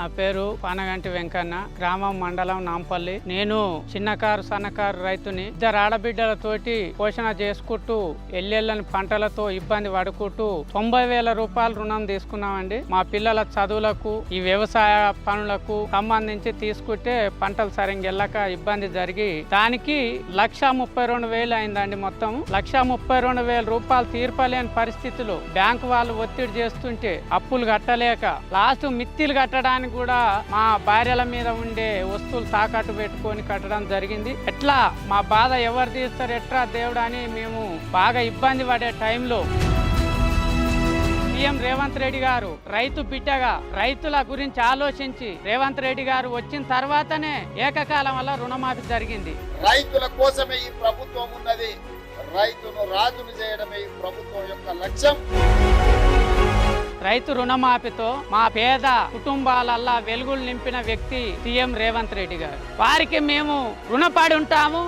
నా పేరు పానగంటి వెంకన్న. గ్రామం మండలం నాంపల్లి. నేను చిన్నకారు సన్నకారు రైతుని ఇద్దరు ఆడబిడ్డలతోటి పోషణ చేసుకుంటూ ఎల్లెళ్ళని పంటలతో ఇబ్బంది పడుకుంటూ తొంభై వేల రూపాయలు రుణం తీసుకున్నామండి. మా పిల్లల చదువులకు ఈ వ్యవసాయ పనులకు సంబంధించి తీసుకుంటే పంటలు సరిగ్గా వెళ్ళక ఇబ్బంది జరిగి దానికి లక్ష ముప్పై రెండు వేలు అయిందండి మొత్తం. లక్ష ముప్పై రెండు వేల రూపాయలు తీర్పలేని పరిస్థితులు బ్యాంకు వాళ్ళు ఒత్తిడి చేస్తుంటే అప్పులు కట్టలేక లాస్ట్ మిత్తిలు కట్టడానికి కూడా మా భార్యల మీద ఉండే వస్తువులు తాకట్టు పెట్టుకొని కట్టడం జరిగింది. ఎట్లా? మా బాధ ఎవరు తీస్తారు? ఎట్లా దేవుడు అని మేము బాగా ఇబ్బంది పడే టైంలో సీఎం రేవంత్ రెడ్డి గారు రైతు బిడ్డగా రైతుల గురించి ఆలోచించి రేవంత్ రెడ్డి గారు వచ్చిన తర్వాతనే ఏకకాలం వల్ల రుణమాఫీ జరిగింది. రైతుల కోసమే ఈ ప్రభుత్వం ఉన్నది. రైతును రాజును చేయడమే ఈ ప్రభుత్వం యొక్క లక్ష్యం. రైతు రుణమాఫీతో మా పేద కుటుంబాలల్లా వెలుగులు నింపిన వ్యక్తి సీఎం రేవంత్ రెడ్డి గారు. వారికి మేము రుణపడి ఉంటాము